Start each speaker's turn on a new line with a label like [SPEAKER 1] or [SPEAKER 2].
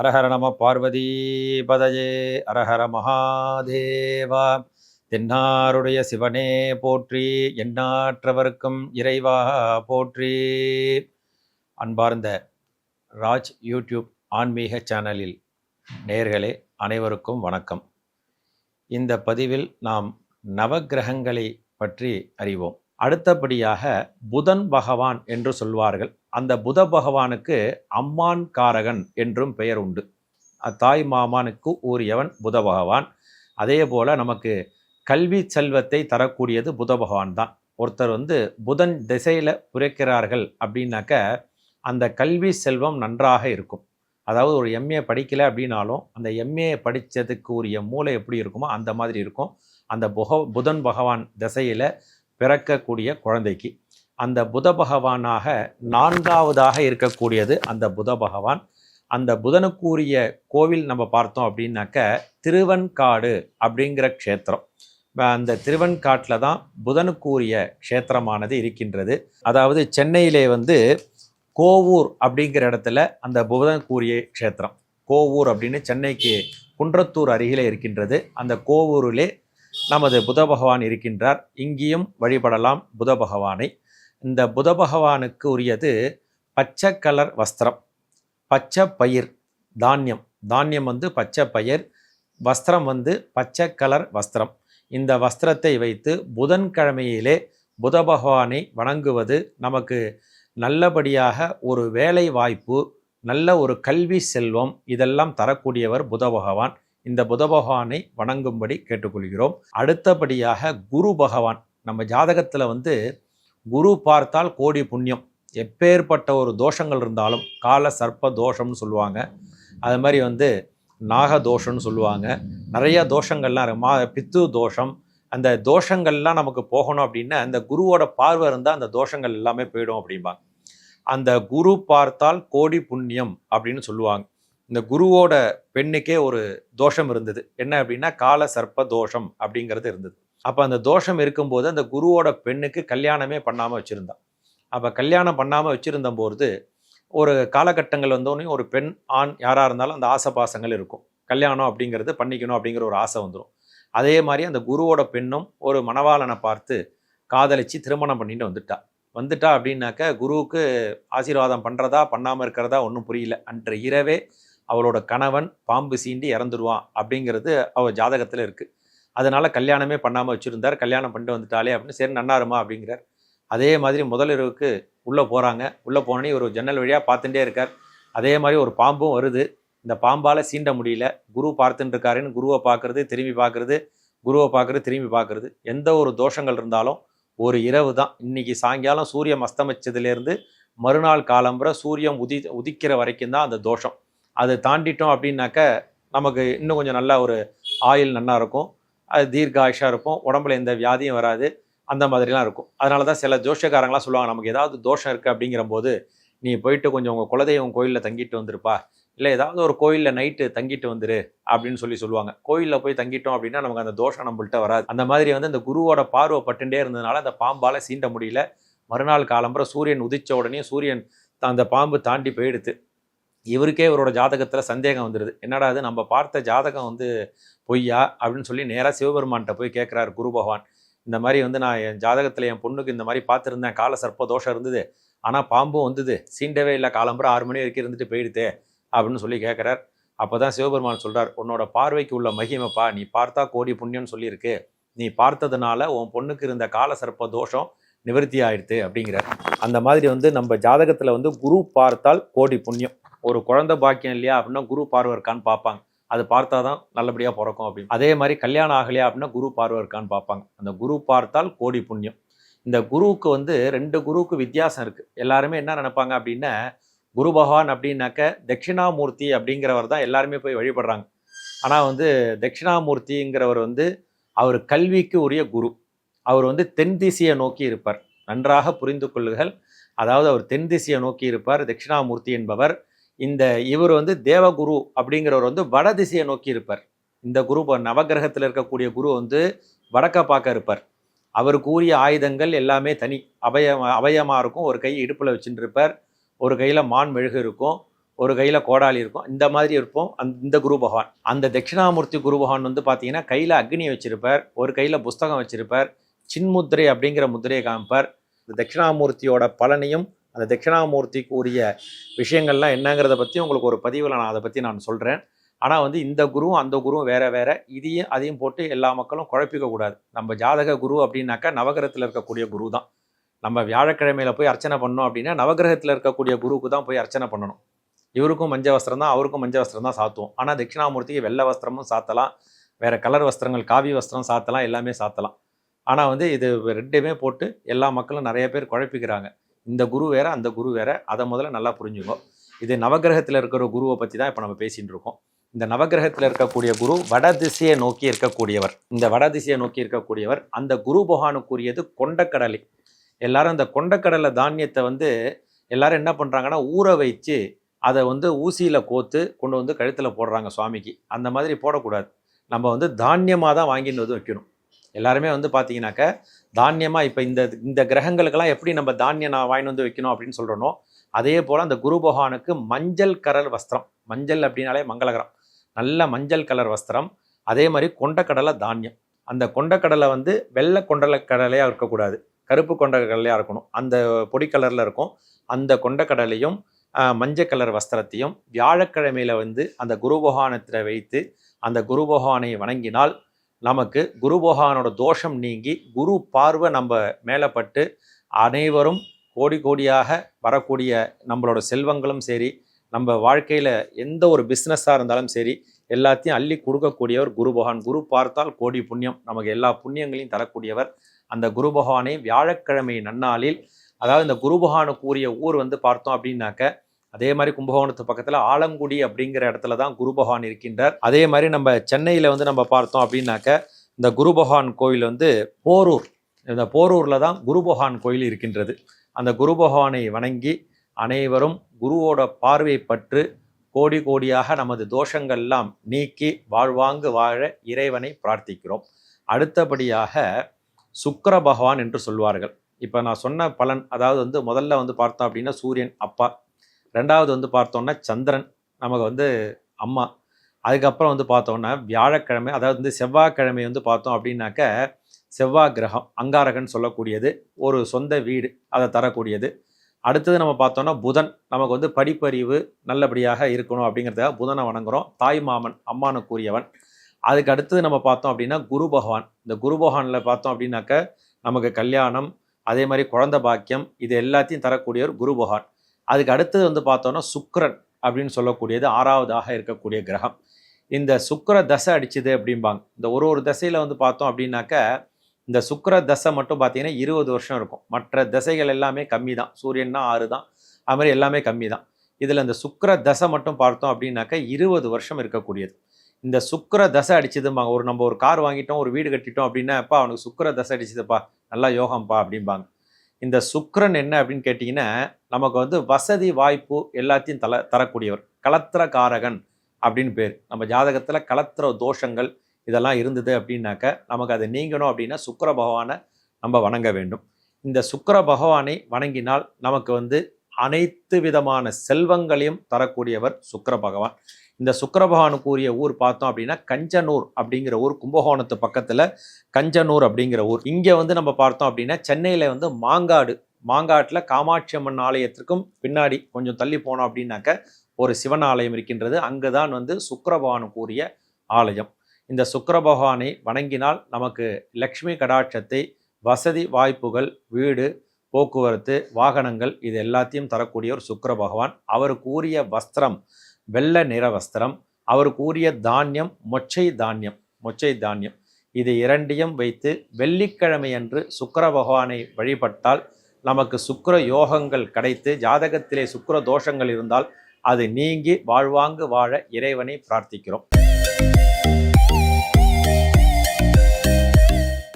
[SPEAKER 1] அரஹர நம பார்வதி பதயே அரஹர மகாதேவா. தென்னாருடைய சிவனே போற்றி எண்ணாற்றவர்க்கும் இறைவா போற்றி. அன்பார்ந்த ராஜ் யூடியூப் ஆன்மீக சேனலில் நேர்களே அனைவருக்கும் வணக்கம். இந்த பதிவில் நாம் நவகிரகங்களை பற்றி அறிவோம். அடுத்தபடியாக புதன் பகவான் என்று சொல்வார்கள். அந்த புத பகவானுக்கு அம்மான் காரகன் என்றும் பெயர் உண்டு. தாய் மாமானுக்கு ஊரியவன் புத பகவான். அதே போல் நமக்கு கல்வி செல்வத்தை தரக்கூடியது புத பகவான் தான். ஒருத்தர் வந்து புதன் திசையில் பிறக்கிறார்கள் அப்படின்னாக்க அந்த கல்வி செல்வம் நன்றாக இருக்கும். அதாவது ஒரு எம்ஏ படிக்கலை அப்படின்னாலும் அந்த எம்ஏ படித்ததுக்கு உரிய மூளை எப்படி இருக்குமோ அந்த மாதிரி இருக்கும். அந்த புக புதன் பகவான் திசையில் பிறக்கக்கூடிய குழந்தைக்கு. அந்த புத பகவானாக நான்காவதாக இருக்கக்கூடியது அந்த புத பகவான். அந்த புதனுக்குரிய கோவில் நம்ம பார்த்தோம் அப்படின்னாக்க திருவன்காடு அப்படிங்கிற க்ஷேத்திரம். அந்த திருவன்காட்டில் தான் புதனுக்குரிய க்ஷேத்திரமானது இருக்கின்றது. அதாவது சென்னையிலே வந்து கோவூர் அப்படிங்கிற இடத்துல அந்த புதனுக்குரிய க்ஷேத்திரம். கோவூர் அப்படின்னு சென்னைக்கு குன்றத்தூர் அருகிலே இருக்கின்றது. அந்த கோவூரிலே நமது புத பகவான் இருக்கின்றார். இங்கேயும் வழிபடலாம் புத பகவானை. இந்த புத பகவானுக்கு உரியது பச்சை கலர் வஸ்திரம் பச்சை பயிர் தானியம். தானியம் வந்து பச்சை பயிர் வஸ்திரம் வந்து பச்சை கலர் வஸ்திரம். இந்த வஸ்திரத்தை வைத்து புதன்கிழமையிலே புத பகவானை வணங்குவது நமக்கு நல்லபடியாக ஒரு வேலை வாய்ப்பு நல்ல ஒரு கல்வி செல்வம் இதெல்லாம் தரக்கூடியவர் புத பகவான் இந்த புத பகவானை வணங்கும்படி கேட்டுக்கொள்கிறோம். அடுத்தபடியாக குரு பகவான். நம்ம ஜாதகத்தில் வந்து குரு பார்த்தால் கோடி புண்ணியம். எப்பேற்பட்ட ஒரு தோஷங்கள் இருந்தாலும் கால சர்ப்ப தோஷம்னு சொல்லுவாங்க. அது மாதிரி வந்து நாக தோஷம்னு சொல்லுவாங்க. நிறைய தோஷங்கள்லாம் மா பித்து தோஷம். அந்த தோஷங்கள்லாம் நமக்கு போகணும் அப்படின்னா அந்த குருவோட பார்வை இருந்தால் அந்த தோஷங்கள் எல்லாமே போயிடும் அப்படிம்பாங்க. அந்த குரு பார்த்தால் கோடி புண்ணியம் அப்படின்னு சொல்லுவாங்க. இந்த குருவோட பெண்ணுக்கே ஒரு தோஷம் இருந்தது. என்ன அப்படின்னா கால சர்ப்ப தோஷம் அப்படிங்கிறது இருந்தது. அப்போ அந்த தோஷம் இருக்கும்போது அந்த குருவோட பெண்ணுக்கு கல்யாணமே பண்ணாமல் வச்சுருந்தான். அப்போ கல்யாணம் பண்ணாமல் வச்சுருந்த போது ஒரு காலகட்டங்கள் வந்தோடனே ஒரு பெண் ஆண் யாராக இருந்தாலும் அந்த ஆசை பாசங்கள் இருக்கும். கல்யாணம் அப்படிங்கிறது பண்ணிக்கணும் அப்படிங்கிற ஒரு ஆசை வந்துடும் அதே மாதிரி அந்த குருவோட பெண்ணும் ஒரு மணவாளனை பார்த்து காதலிச்சு திருமணம் பண்ணிட்டு வந்துட்டா. வந்துட்டா அப்படின்னாக்க குருவுக்கு ஆசீர்வாதம் பண்ணுறதா பண்ணாமல் இருக்கிறதா ஒன்றும் புரியல. அன்று இரவே அவளோட கணவன் பாம்பு சீண்டி இறந்துருவான் அப்படிங்கிறது அவள் ஜாதகத்தில் இருக்குது அதனால் கல்யாணமே பண்ணாமல் வச்சுருந்தார். கல்யாணம் பண்ணிட்டு வந்துட்டாலே அப்படின்னு சரி நன்னாருமா அப்படிங்கிறார். அதே மாதிரி முதல் இரவுக்கு உள்ளே போகிறாங்க உள்ளே போனோன்னே ஒரு ஜன்னல் வழியாக பார்த்துட்டே இருக்கார். அதே மாதிரி ஒரு பாம்பும் வருது. இந்த பாம்பால் சீண்ட முடியல. குரு பார்த்துட்டு இருக்காருன்னு குருவை பார்க்குறது திரும்பி பார்க்குறது குருவை பார்க்குறது திரும்பி பார்க்குறது. எந்த ஒரு தோஷங்கள் இருந்தாலும் ஒரு இரவு தான். இன்னைக்கு சாயங்காலம் சூரியன் அஸ்தமிச்சதுலேருந்து மறுநாள் காலம்புற சூரியன் உதி உதிக்கிற வரைக்கும் தான் அந்த தோஷம். அதை தாண்டிட்டோம் அப்படின்னாக்க நமக்கு இன்னும் கொஞ்சம் நல்லா ஒரு ஆயில் நல்லா இருக்கும் அது தீர்காயுஷாக இருக்கும். உடம்புல எந்த வியாதியும் வராது. அந்த மாதிரிலாம் இருக்கும். அதனால தான் சில ஜோஷக்காரங்களாம் சொல்லுவாங்க நமக்கு ஏதாவது தோஷம் இருக்குது அப்படிங்கிற போது நீ போயிட்டு கொஞ்சம் உங்கள் குலதெய்வம் கோயிலில் தங்கிட்டு வந்துருப்பா. இல்லை ஏதாவது ஒரு கோயிலில் நைட்டு தங்கிட்டு வந்துரு அப்படின்னு சொல்லி சொல்லுவாங்க. கோயிலில் போய் தங்கிட்டோம் அப்படின்னா நமக்கு அந்த தோஷம் நம்மள்கிட்ட வராது. அந்த மாதிரி வந்து இந்த குருவோட பார்வை பட்டுண்டே இருந்ததுனால அந்த பாம்பால் சீண்ட முடியல. மறுநாள் காலம்புற சூரியன் உதிச்ச உடனே சூரியன் அந்த பாம்பு தாண்டி போயிடுது. இவருக்கே இவரோட ஜாதகத்தில் சந்தேகம் வந்துடுது என்னடா அது நம்ம பார்த்த ஜாதகம் வந்து பொய்யா? அப்படின்னு சொல்லி நேராக சிவபெருமான்கிட்ட போய் கேட்குறாரு குரு பகவான். இந்த மாதிரி வந்து நான் என் ஜாதகத்தில் என் பொண்ணுக்கு இந்த மாதிரி பார்த்துருந்தேன். கால சர்ப்ப தோஷம் இருந்தது. ஆனால் பாம்பும் வந்தது. சீண்டவே இல்லை. காலம்புற ஆறு மணி வரைக்கும் இருந்துட்டு போயிடுதே அப்படின்னு சொல்லி கேட்குறார் அப்போ தான் சிவபெருமான் சொல்கிறார் உன்னோட பார்வைக்கு உள்ள மகிமைப்பா. நீ பார்த்தா கோடி புண்ணியம்னு சொல்லியிருக்கு. நீ பார்த்ததுனால உன் பொண்ணுக்கு இருந்த கால சர்ப்ப தோஷம் நிவர்த்தி ஆயிடுது அப்படிங்கிறார் அந்த மாதிரி வந்து நம்ம ஜாதகத்தில் வந்து குரு பார்த்தால் கோடி புண்ணியம். ஒரு குழந்தை பாக்கியம் இல்லையா அப்படின்னா குரு பார்வை இருக்கான்னு பார்ப்பாங்க. அது பார்த்தா தான் நல்லபடியாக பிறக்கும் அப்படின்னு. அதே மாதிரி கல்யாணம் ஆகலையா அப்படின்னா குரு பார்வை இருக்கான்னு பார்ப்பாங்க. அந்த குரு பார்த்தால் கோடி புண்ணியம். இந்த குருவுக்கு வந்து ரெண்டு குருவுக்கு வித்தியாசம் இருக்குது எல்லாருமே என்ன நினைப்பாங்க அப்படின்னா குரு பகவான் அப்படின்னாக்க தட்சிணாமூர்த்தி அப்படிங்கிறவர் தான் எல்லாருமே போய் வழிபடுறாங்க. ஆனால் வந்து தட்சிணாமூர்த்திங்கிறவர் வந்து அவர் கல்விக்கு உரிய குரு. அவர் வந்து தென் திசையை நோக்கி இருப்பார். நன்றாக புரிந்து கொள்ளுகள் அதாவது அவர் தென் திசையை நோக்கி இருப்பார் தட்சிணாமூர்த்தி என்பவர். இந்த இவர் வந்து தேவகுரு அப்படிங்கிறவர் வந்து வட திசையை நோக்கி இருப்பார். இந்த குரு நவகிரகத்தில் இருக்கக்கூடிய குரு வந்து வடக்க பார்க்க இருப்பார். அவருக்கு கூறிய ஆயுதங்கள் எல்லாமே தனி. அபய அபயமாக இருக்கும். ஒரு கை இடுப்பில் வச்சுட்டு இருப்பார். ஒரு கையில் மான் மெழுகு இருக்கும். ஒரு கையில் கோடாலி இருக்கும். இந்த மாதிரி இருப்போம். அந்த இந்த குரு பகவான். அந்த தட்சிணாமூர்த்தி குரு பகவான் வந்து பார்த்தீங்கன்னா கையில் அக்னி வச்சுருப்பார். ஒரு கையில் புஸ்தகம் வச்சுருப்பார். சின்முத்திரை அப்படிங்கிற முத்திரையை காமிப்பார். இந்த தட்சிணாமூர்த்தியோட பலனையும் அந்த தட்சிணாமூர்த்திக்கு உரிய விஷயங்கள்லாம் என்னங்கிறத பற்றி உங்களுக்கு ஒரு பதிவில் நான் அதை பற்றி நான் சொல்கிறேன் ஆனால் வந்து இந்த குருவும் அந்த குருவும் வேற வேற. இதையும் அதையும் போட்டு எல்லா மக்களும் குழப்பிக்கக்கூடாது நம்ம ஜாதக குரு அப்படின்னாக்கா நவகிரகத்தில் இருக்கக்கூடிய குரு தான். நம்ம வியாழக்கிழமையில போய் அர்ச்சனை பண்ணோம் அப்படின்னா நவகிரகத்தில் இருக்கக்கூடிய குருவுக்கு தான் போய் அர்ச்சனை பண்ணணும். இவருக்கும் மஞ்ச வஸ்திரம் தான் அவருக்கும் மஞ்ச வஸ்திரம் தான் சாத்துவோம். ஆனால் தட்சிணாமூர்த்திக்கு வெள்ளை வஸ்திரமும் சாத்தலாம். வேறு கலர் வஸ்திரங்கள் காவி வஸ்திரம் சாத்தலாம் எல்லாமே சாத்தலாம். ஆனால் வந்து இது ரெண்டுமே போட்டு எல்லா மக்களும் நிறைய பேர் குழப்பிக்கிறாங்க. இந்த குரு வேற அந்த குரு வேற அதை முதல்ல நல்லா புரிஞ்சுக்கோ. இது நவகிரகத்தில் இருக்கிற குருவை பற்றி தான் இப்போ நம்ம பேசிகிட்டு இருக்கோம். இந்த நவகிரகத்தில் இருக்கக்கூடிய குரு வட திசையை நோக்கி இருக்கக்கூடியவர். இந்த வட திசையை நோக்கி இருக்கக்கூடியவர் அந்த குரு பகவானுக்குரியது கொண்டக்கடலை. எல்லாரும் அந்த கொண்டக்கடலை தானியத்தை வந்து எல்லாரும் என்ன பண்ணுறாங்கன்னா ஊற வச்சு அதை வந்து ஊசியில் கோத்து கொண்டு வந்து கழுத்தில் போடுறாங்க சுவாமிக்கு. அந்த மாதிரி போடக்கூடாது. நம்ம வந்து தானியமாக தான் வாங்கிட்டு வந்து வைக்கணும். எல்லாருமே வந்து பார்த்தீங்கன்னாக்க தானியமாக இப்போ இந்த இந்த கிரகங்களுக்கெல்லாம் எப்படி நம்ம தானியம் நான் வாங்கிட்டு வந்து வைக்கணும் அப்படின்னு சொல்கிறனோ அதே போல் அந்த குரு பகவானுக்கு மஞ்சள் கலர் வஸ்திரம். மஞ்சள் அப்படின்னாலே மங்களகரம். நல்ல மஞ்சள் கலர் வஸ்திரம். அதே மாதிரி கொண்டக்கடலை தானியம். அந்த கொண்டக்கடலை வந்து வெள்ளை கொண்டலை கடலையாக இருக்கக்கூடாது. கருப்பு கொண்டக்கடலையாக இருக்கணும். அந்த பொடி கலரில் இருக்கும். அந்த கொண்டக்கடலையும் மஞ்சள் கலர் வஸ்திரத்தையும் வியாழக்கிழமையில வந்து அந்த குரு பகவானத்தில் வைத்து அந்த குரு பகவானை வணங்கினால் நமக்கு குரு பகவானோட தோஷம் நீங்கி குரு பார்வை நம்ம மேலப்பட்டு அனைவரும் கோடி கோடியாக வரக்கூடிய நம்மளோட செல்வங்களும் சரி நம்ம வாழ்க்கையில் எந்த ஒரு பிஸ்னஸாக இருந்தாலும் சரி எல்லாத்தையும் அள்ளி கொடுக்கக்கூடியவர் குரு பகவான் குரு பார்த்தால் கோடி புண்ணியம். நமக்கு எல்லா புண்ணியங்களையும் தரக்கூடியவர் அந்த குரு பகவானை வியாழக்கிழமை நன்னாளில் அதாவது இந்த குரு பகவானுக்கு உரிய ஊர் வந்து பார்த்தோம் அப்படின்னாக்க அதே மாதிரி கும்பகோணத்து பக்கத்தில் ஆலங்குடி அப்படிங்கிற இடத்துல தான் குரு பகவான் இருக்கின்றார். அதே மாதிரி நம்ம சென்னையில் வந்து நம்ம பார்த்தோம் அப்படின்னாக்க இந்த குரு பகவான் கோயில் வந்து போரூர். இந்த போரூரில் தான் குரு பகவான் கோயில் இருக்கின்றது. அந்த குரு பகவானை வணங்கி அனைவரும் குருவோட பார்வை பற்று கோடி கோடியாக நமது தோஷங்கள்லாம் நீக்கி வாழ்வாங்கு வாழ இறைவனை பிரார்த்திக்கிறோம். அடுத்தபடியாக சுக்கர பகவான் என்று சொல்வார்கள். இப்போ நான் சொன்ன பலன் அதாவது வந்து முதல்ல வந்து பார்த்தோம் அப்படின்னா சூரியன் அப்பா ரெண்டாவது வந்து பார்த்தோன்னா சந்திரன் நமக்கு வந்து அம்மா. அதுக்கப்புறம் வந்து பார்த்தோன்னா வியாழக்கிழமை அதாவது வந்து செவ்வாய்க்கிழமை வந்து பார்த்தோம் அப்படின்னாக்க செவ்வாய் கிரகம் அங்காரகன் சொல்லக்கூடியது ஒரு சொந்த வீடு அதை தரக்கூடியது. அடுத்தது நம்ம பார்த்தோன்னா புதன் நமக்கு வந்து படிப்பறிவு நல்லபடியாக இருக்கணும் அப்படிங்கிறதுக்காக புதனை வணங்குறோம். தாய் மாமன் அம்மானுக்குரியவன் அதுக்கு அடுத்தது நம்ம பார்த்தோம் அப்படின்னா குரு பகவான். இந்த குரு பகவானில் பார்த்தோம் அப்படின்னாக்க நமக்கு கல்யாணம் அதே மாதிரி குழந்த பாக்கியம் இது எல்லாத்தையும் தரக்கூடியவர் குரு பகவான். அதுக்கு அடுத்தது வந்து பார்த்தோன்னா சுக்கரன் அப்படின்னு சொல்லக்கூடியது ஆறாவதாக இருக்கக்கூடிய கிரகம். இந்த சுக்கர தசை அடிச்சுது அப்படிம்பாங்க. இந்த ஒரு ஒரு தசையில் வந்து பார்த்தோம் அப்படின்னாக்க இந்த சுக்கர தசை மட்டும் பார்த்தீங்கன்னா இருபது வருஷம் இருக்கும். மற்ற தசைகள் எல்லாமே கம்மி தான் சூரியன்னா ஆறு தான் அது மாதிரி எல்லாமே கம்மி தான் இதில் இந்த சுக்கர தசை மட்டும் பார்த்தோம் அப்படின்னாக்க இருபது வருஷம் இருக்கக்கூடியது. இந்த சுக்கர தசை அடிச்சதும்பாங்க. ஒரு நம்ம ஒரு கார் வாங்கிட்டோம் ஒரு வீடு கட்டிட்டோம் அப்படின்னா அப்பா அவனுக்கு சுக்கர தசை அடிச்சதுப்பா. நல்லா யோகம்ப்பா அப்படிம்பாங்க. இந்த சுக்ரன் என்ன அப்படின்னு கேட்டிங்கன்னா நமக்கு வந்து வசதி வாய்ப்பு எல்லாத்தையும் தல தரக்கூடியவர். கலத்திரகாரகன் அப்படின்னு பேர். நம்ம ஜாதகத்தில் கலத்திர தோஷங்கள் இதெல்லாம் இருந்தது அப்படின்னாக்க நமக்கு அது நீங்கணும் அப்படின்னா சுக்கர பகவானை நம்ம வணங்க வேண்டும். இந்த சுக்கர பகவானை வணங்கினால் நமக்கு வந்து அனைத்து விதமான செல்வங்களையும் தரக்கூடியவர் சுக்கர பகவான். இந்த சுக்கர பகவானுக்கு ஊர் பார்த்தோம் அப்படின்னா கஞ்சனூர் அப்படிங்கிற ஊர் கும்பகோணத்து பக்கத்தில் கஞ்சனூர் அப்படிங்கிற ஊர். இங்கே வந்து நம்ம பார்த்தோம் அப்படின்னா சென்னையில் வந்து மாங்காடு மாங்காட்டில் காமாட்சி அம்மன் ஆலயத்திற்கும் பின்னாடி கொஞ்சம் தள்ளி போனோம் அப்படின்னாக்க ஒரு சிவன் ஆலயம் இருக்கின்றது. அங்கே தான் வந்து சுக்கர பகவானுக்கு ஆலயம். இந்த சுக்கர பகவானை வணங்கினால் நமக்கு லக்ஷ்மி கடாட்சத்தை வசதி வாய்ப்புகள் வீடு போக்குவரத்து வாகனங்கள் இது எல்லாத்தையும் தரக்கூடிய ஒரு சுக்கர பகவான். அவருக்கு உரிய வஸ்திரம் வெள்ளை நிற வஸ்திரம் அவருக்கு உரிய தானியம் மொச்சை தானியம் மொச்சை தானியம். இது இரண்டையும் வைத்து வெள்ளிக்கிழமை அன்று சுக்கர பகவானை வழிபட்டால் நமக்கு சுக்கர யோகங்கள் கிடைத்து ஜாதகத்திலே சுக்கர தோஷங்கள் இருந்தால் அது நீங்கி வாழ்வாங்கு வாழ இறைவனை பிரார்த்திக்கிறோம்.